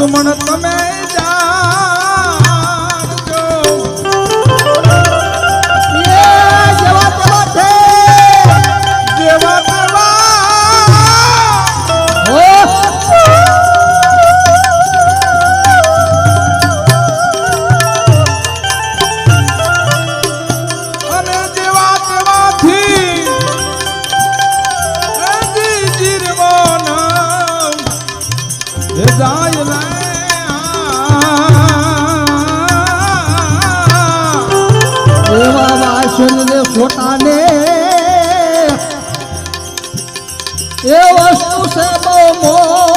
દુશ્મન તમે એ વસ્તુ છે બહુ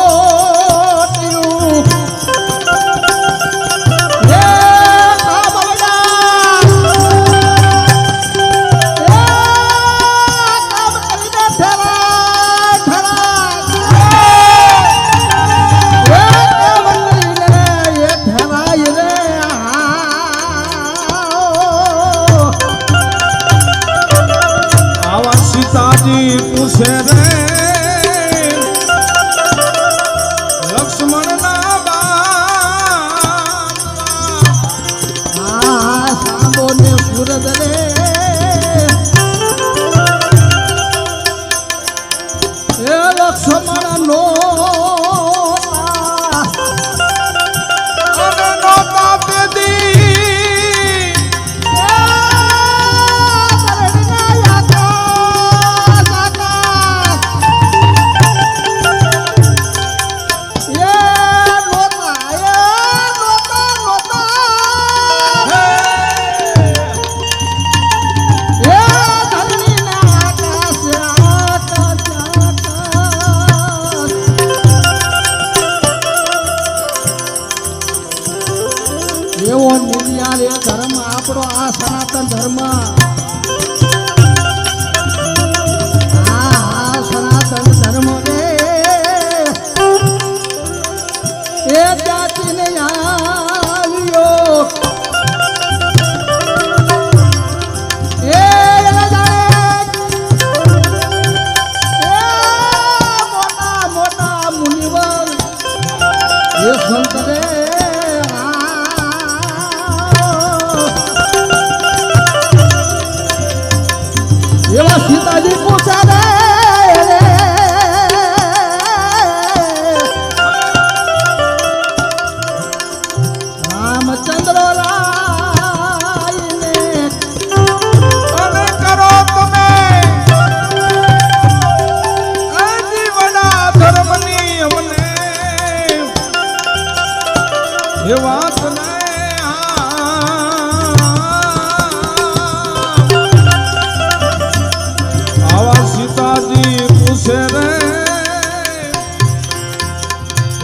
ધર્મા.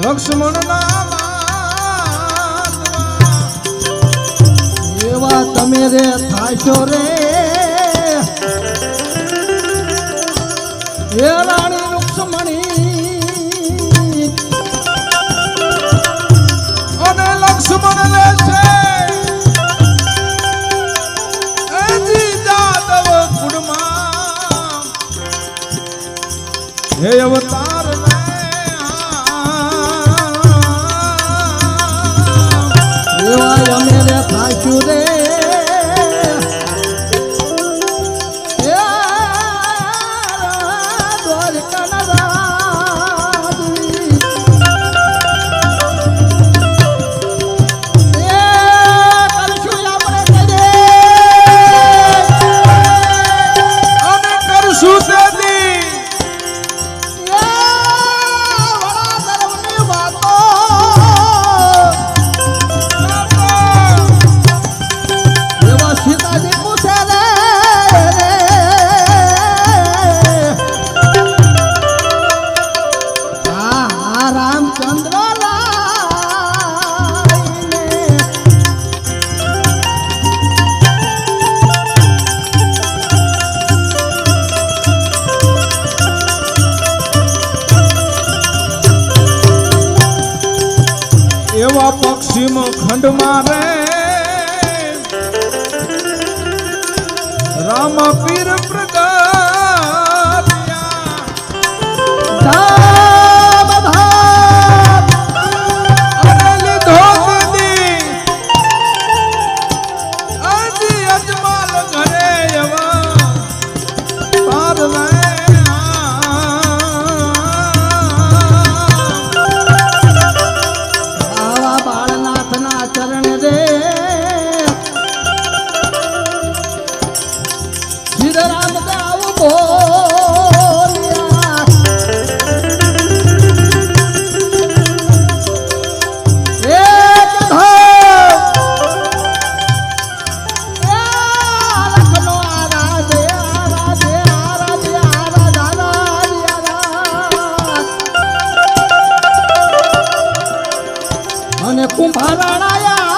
લક્ષ્મણ એવા તમે રે થાશો રે. એ રાણી લક્ષ્મણી જીમો ખંડ મારે રામ પીર પ્રગટ કુંભારાયા